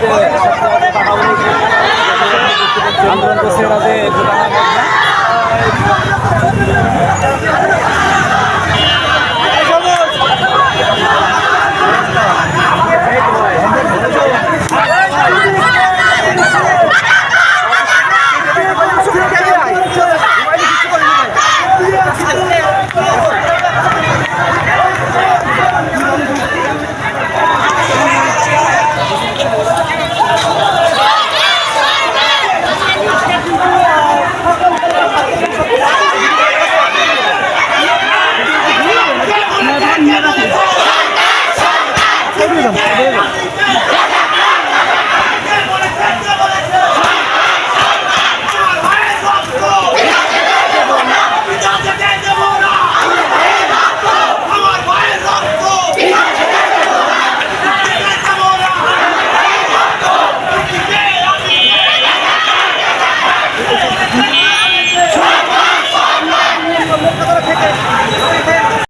যে আন্দোলন করছে Yeah!